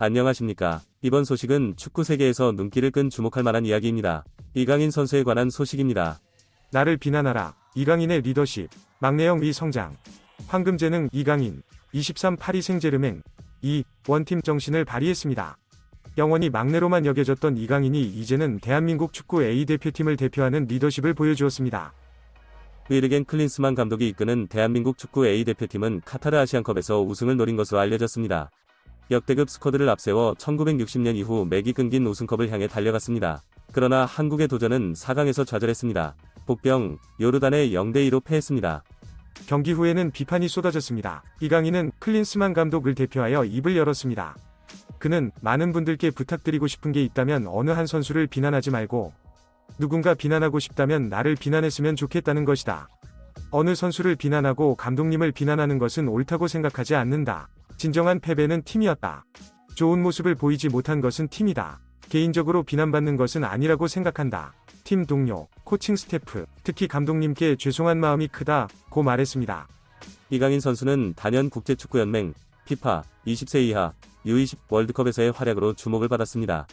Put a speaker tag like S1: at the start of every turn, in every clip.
S1: 안녕하십니까. 이번 소식은 축구 세계에서 눈길을 끈 주목할 만한 이야기입니다. 이강인 선수에 관한 소식입니다.
S2: 나를 비난하라. 이강인의 리더십, 막내형 위 성장. 황금재능 이강인, 23 파리 생제르맹, 이 원팀 정신을 발휘했습니다. 영원히 막내로만 여겨졌던 이강인이 이제는 대한민국 축구 A 대표팀을 대표하는 리더십을 보여주었습니다.
S1: 위르겐 클린스만 감독이 이끄는 대한민국 축구 A 대표팀은 카타르 아시안컵에서 우승을 노린 것으로 알려졌습니다. 역대급 스쿼드를 앞세워 1960년 이후 맥이 끊긴 우승컵을 향해 달려갔습니다. 그러나 한국의 도전은 4강에서 좌절했습니다. 복병, 요르단에 0대2로 패했습니다.
S2: 경기 후에는 비판이 쏟아졌습니다. 이강인은 클린스만 감독을 대표하여 입을 열었습니다. 그는 많은 분들께 부탁드리고 싶은 게 있다면 어느 한 선수를 비난하지 말고 누군가 비난하고 싶다면 나를 비난했으면 좋겠다는 것이다. 어느 선수를 비난하고 감독님을 비난하는 것은 옳다고 생각하지 않는다. 진정한 패배는 팀이었다. 좋은 모습을 보이지 못한 것은 팀이다. 개인적으로 비난받는 것은 아니라고 생각한다. 팀 동료, 코칭 스태프, 특히 감독님께 죄송한 마음이 크다, 고 말했습니다.
S1: 이강인 선수는 단연 국제축구연맹, 피파, 20세 이하, U20 월드컵에서의 활약으로 주목을 받았습니다.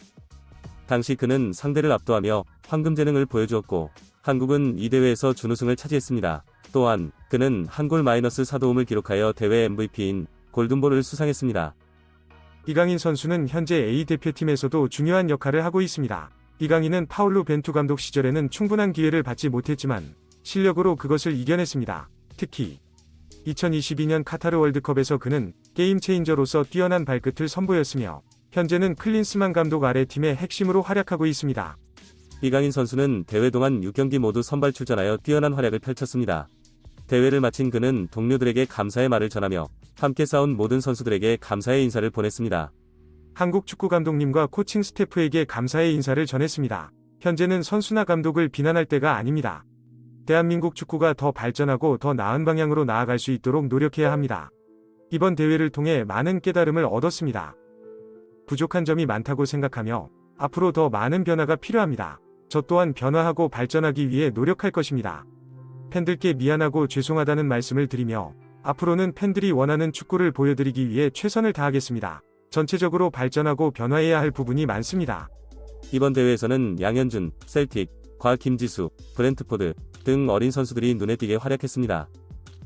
S1: 당시 그는 상대를 압도하며 황금 재능을 보여주었고, 한국은 이 대회에서 준우승을 차지했습니다. 또한, 그는 한 골 마이너스 사도움을 기록하여 대회 MVP인 골든볼을 수상했습니다.
S2: 이강인 선수는 현재 A 대표팀에서도 중요한 역할을 하고 있습니다. 이강인은 파울루 벤투 감독 시절에는 충분한 기회를 받지 못했지만 실력으로 그것을 이겨냈습니다. 특히 2022년 카타르 월드컵에서 그는 게임 체인저로서 뛰어난 발끝을 선보였으며 현재는 클린스만 감독 아래 팀의 핵심으로 활약하고 있습니다.
S1: 이강인 선수는 대회 동안 6경기 모두 선발 출전하여 뛰어난 활약을 펼쳤습니다. 대회를 마친 그는 동료들에게 감사의 말을 전하며 함께 싸운 모든 선수들에게 감사의 인사를 보냈습니다.
S2: 한국 축구 감독님과 코칭 스태프에게 감사의 인사를 전했습니다. 현재는 선수나 감독을 비난할 때가 아닙니다. 대한민국 축구가 더 발전하고 더 나은 방향으로 나아갈 수 있도록 노력해야 합니다. 이번 대회를 통해 많은 깨달음을 얻었습니다. 부족한 점이 많다고 생각하며 앞으로 더 많은 변화가 필요합니다. 저 또한 변화하고 발전하기 위해 노력할 것입니다. 팬들께 미안하고 죄송하다는 말씀을 드리며 앞으로는 팬들이 원하는 축구를 보여드리기 위해 최선을 다하겠습니다. 전체적으로 발전하고 변화해야 할 부분이 많습니다.
S1: 이번 대회에서는 양현준, 셀틱, 과 김지수, 브렌트포드 등 어린 선수들이 눈에 띄게 활약했습니다.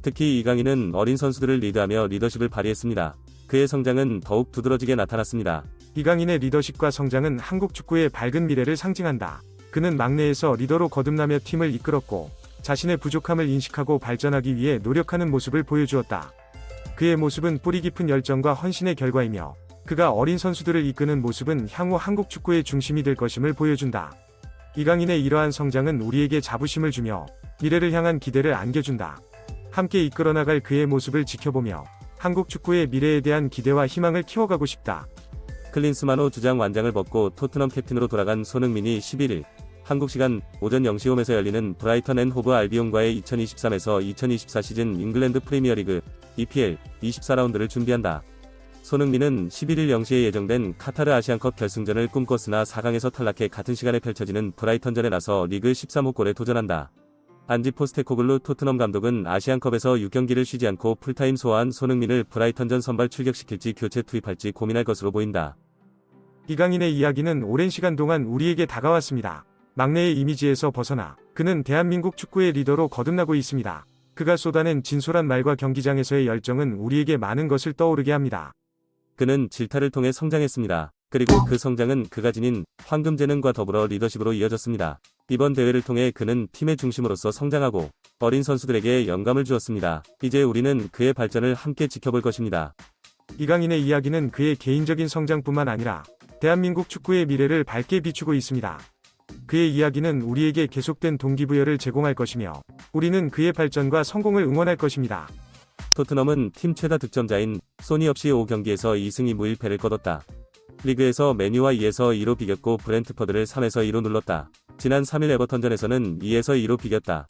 S1: 특히 이강인은 어린 선수들을 리드하며 리더십을 발휘했습니다. 그의 성장은 더욱 두드러지게 나타났습니다.
S2: 이강인의 리더십과 성장은 한국 축구의 밝은 미래를 상징한다. 그는 막내에서 리더로 거듭나며 팀을 이끌었고 자신의 부족함을 인식하고 발전하기 위해 노력하는 모습을 보여주었다. 그의 모습은 뿌리 깊은 열정과 헌신의 결과이며 그가 어린 선수들을 이끄는 모습은 향후 한국 축구의 중심이 될 것임을 보여준다. 이강인의 이러한 성장은 우리에게 자부심을 주며 미래를 향한 기대를 안겨준다. 함께 이끌어 나갈 그의 모습을 지켜보며 한국 축구의 미래에 대한 기대와 희망을 키워가고 싶다.
S1: 클린스만 호 주장 완장을 벗고 토트넘 캡틴으로 돌아간 손흥민이 11일 한국 시간 오전 0시 홈에서 열리는 브라이턴 앤 호브 알비온과의 2023에서 2024 시즌 잉글랜드 프리미어리그 EPL 24라운드를 준비한다. 손흥민은 11일 0시에 예정된 카타르 아시안컵 결승전을 꿈꿨으나 4강에서 탈락해 같은 시간에 펼쳐지는 브라이턴전에 나서 리그 13호 골에 도전한다. 안지 포스테코글루 토트넘 감독은 아시안컵에서 6경기를 쉬지 않고 풀타임 소화한 손흥민을 브라이턴전 선발 출격시킬지 교체 투입할지 고민할 것으로 보인다.
S2: 이강인의 이야기는 오랜 시간 동안 우리에게 다가왔습니다. 막내의 이미지에서 벗어나 그는 대한민국 축구의 리더로 거듭나고 있습니다. 그가 쏟아낸 진솔한 말과 경기장에서의 열정은 우리에게 많은 것을 떠오르게 합니다.
S1: 그는 질타를 통해 성장했습니다. 그리고 그 성장은 그가 지닌 황금 재능과 더불어 리더십으로 이어졌습니다. 이번 대회를 통해 그는 팀의 중심으로서 성장하고 어린 선수들에게 영감을 주었습니다. 이제 우리는 그의 발전을 함께 지켜볼 것입니다.
S2: 이강인의 이야기는 그의 개인적인 성장뿐만 아니라 대한민국 축구의 미래를 밝게 비추고 있습니다. 그의 이야기는 우리에게 계속된 동기부여를 제공할 것이며 우리는 그의 발전과 성공을 응원할 것입니다.
S1: 토트넘은 팀 최다 득점자인 소니 없이 5경기에서 2승 2무 1패를 거뒀다. 리그에서 메뉴와 2에서 2로 비겼고 브렌트퍼드를 3에서 2로 눌렀다. 지난 3일 에버턴전에서는 2에서 2로 비겼다.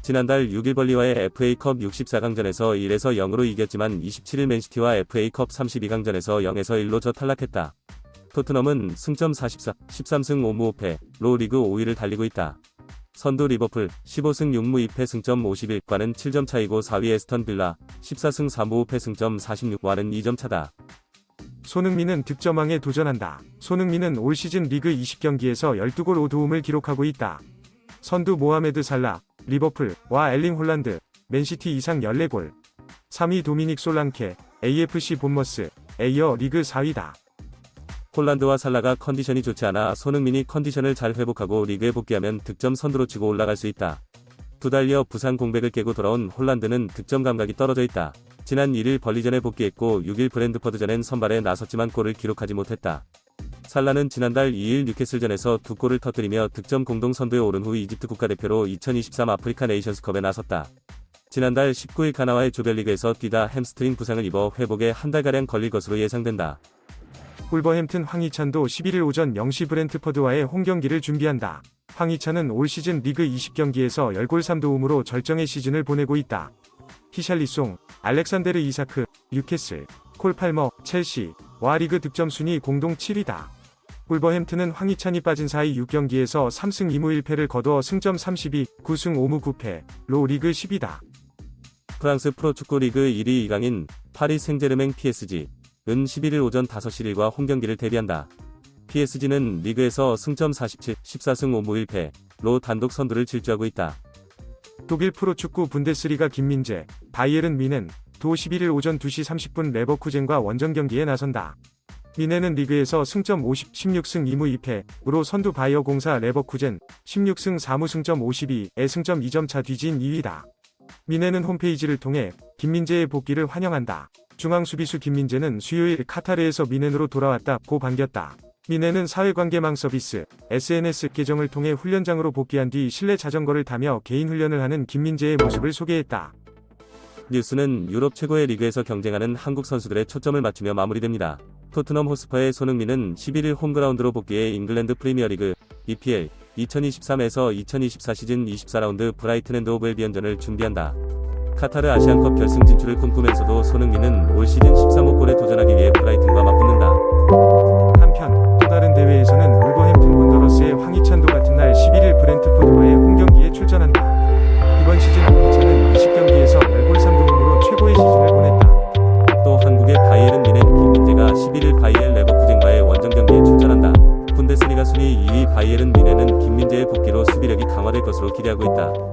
S1: 지난달 6일 벌리와의 FA컵 64강전에서 1에서 0으로 이겼지만 27일 맨시티와 FA컵 32강전에서 0에서 1로 져 탈락했다. 토트넘은 승점 44, 13승 5무 5패 로 리그 5위를 달리고 있다. 선두 리버풀 15승 6무 2패 승점 51과는 7점 차이고 4위 에스턴 빌라 14승 4무 5패 승점 46와는 2점 차다.
S2: 손흥민은 득점왕에 도전한다. 손흥민은 올 시즌 리그 20경기에서 12골 5도움을 기록하고 있다. 선두 모하메드 살라, 리버풀과 엘링 홀란드, 맨시티 이상 14골. 3위 도미닉 솔랑케, AFC 본머스, 에이어 리그 4위다.
S1: 홀란드와 살라가 컨디션이 좋지 않아 손흥민이 컨디션을 잘 회복하고 리그에 복귀하면 득점 선두로 치고 올라갈 수 있다. 두 달 이어 부상 공백을 깨고 돌아온 홀란드는 득점 감각이 떨어져 있다. 지난 1일 벌리전에 복귀했고 6일 브랜드퍼드전엔 선발에 나섰지만 골을 기록하지 못했다. 살라는 지난달 2일 뉴캐슬전에서 두 골을 터뜨리며 득점 공동 선두에 오른 후 이집트 국가대표로 2023 아프리카 네이션스컵에 나섰다. 지난달 19일 가나와의 조별리그에서 뛰다 햄스트링 부상을 입어 회복에 한 달가량 걸릴 것으로 예상된다.
S2: 홀버햄튼 황희찬도 11일 오전 0시 브렌트퍼드와의 홈경기를 준비한다. 황희찬은 올 시즌 리그 20경기에서 10골 3도움으로 절정의 시즌을 보내고 있다. 히샬리송, 알렉산데르 이사크, 뉴캐슬, 콜 팔머, 첼시, 와 리그 득점 순위 공동 7위다. 홀버햄튼은 황희찬이 빠진 사이 6경기에서 3승 2무 1패를 거두어 승점 32, 9승 5무 9패, 로 리그 10위다.
S1: 프랑스 프로축구 리그 1위 2강인 파리 생제르맹 PSG 은 11일 오전 5시 1과 홈경기를 대비한다. PSG는 리그에서 승점 47, 14승 5무 1패로 단독 선두를 질주하고 있다.
S2: 독일 프로축구 분데스리가 김민재, 바이에른 미넨, 도 11일 오전 2시 30분 레버쿠젠과 원정 경기에 나선다. 미넨은 리그에서 승점 50, 16승 2무 2패으로 선두 바이어 공사 레버쿠젠 16승 4무 승점 52에 승점 2점 차 뒤진 2위다. 미넨은 홈페이지를 통해 김민재의 복귀를 환영한다. 중앙 수비수 김민재는 수요일 카타르에서 미넨으로 돌아왔다 고 반겼다. 미네는 사회관계망 서비스, SNS 계정을 통해 훈련장으로 복귀한 뒤 실내 자전거를 타며 개인 훈련을 하는 김민재의 모습을 소개했다.
S1: 뉴스는 유럽 최고의 리그에서 경쟁하는 한국 선수들의 초점을 맞추며 마무리됩니다. 토트넘 호스퍼의 손흥민은 11일 홈그라운드로 복귀해 잉글랜드 프리미어리그 EPL 2023에서 2024 시즌 24라운드 브라이튼 앤드 오브 엘비언전을 준비한다. 카타르 아시안컵 결승 진출을 꿈꾸면서도 손흥민은 올 시즌 13호 골에 도전하기 위해 브라이튼과 맞붙는다.
S2: 한편 또 다른 대회에서는 울버햄튼 원더러스의 황희찬도 같은 날 11일 브렌트포드와의 홈 경기에 출전한다. 이번 시즌 황희찬은 20경기에서 10골 3도움으로 최고의 시즌을 보냈다.
S1: 또 한국의 바이에른 미넨 김민재가 11일 바이엘 레버쿠젠과의 원정 경기에 출전한다. 분데스리가 순위 2위 바이에른 미넨은 김민재의 복귀로 수비력이 강화될 것으로 기대하고 있다.